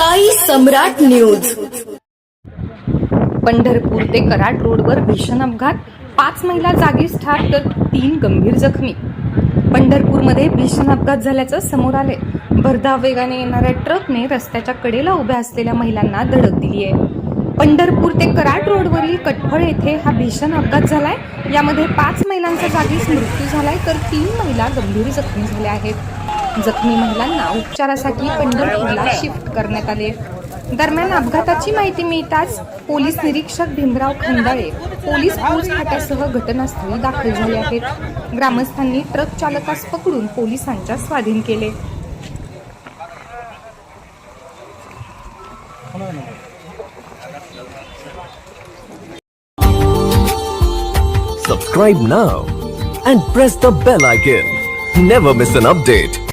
साई सम्राट news. Pandharpur ते कराड रोडवर भीषण अपघात. पाच महिला जागीच ठार तर तीन गंभीर जखमी. पंढरपूरमध्ये भीषण अपघात झाल्याचं समोर आले भरधाव वेगाने येणाऱ्या ट्रकने रस्त्याच्या कडेला उभ्या असलेल्या महिलांना धडक दिली आहे पंढरपूर ते कराड रोडवरील कटफळ येथे हा भीषण अपघात झालाय. यामध्ये पाच महिलांचा जागीच मृत्यू झालाय तर तीन महिला गंभीर जखमी झाल्या आहेत. जखमी महिलांना उपचारासाठी पंढरपूरला शिफ्ट करण्यात आले दरम्यान अपघाताची माहिती मिळताच पोलीस निरीक्षक भीमराव खंदाळे पोलीस फौज खात्यासह घटनास्थळी दाखल झाले आहेत ग्रामस्थांनी ट्रक चालकास पकडून पोलिसांच्या स्वाधीन केले Subscribe now and press the bell icon. Never miss an update.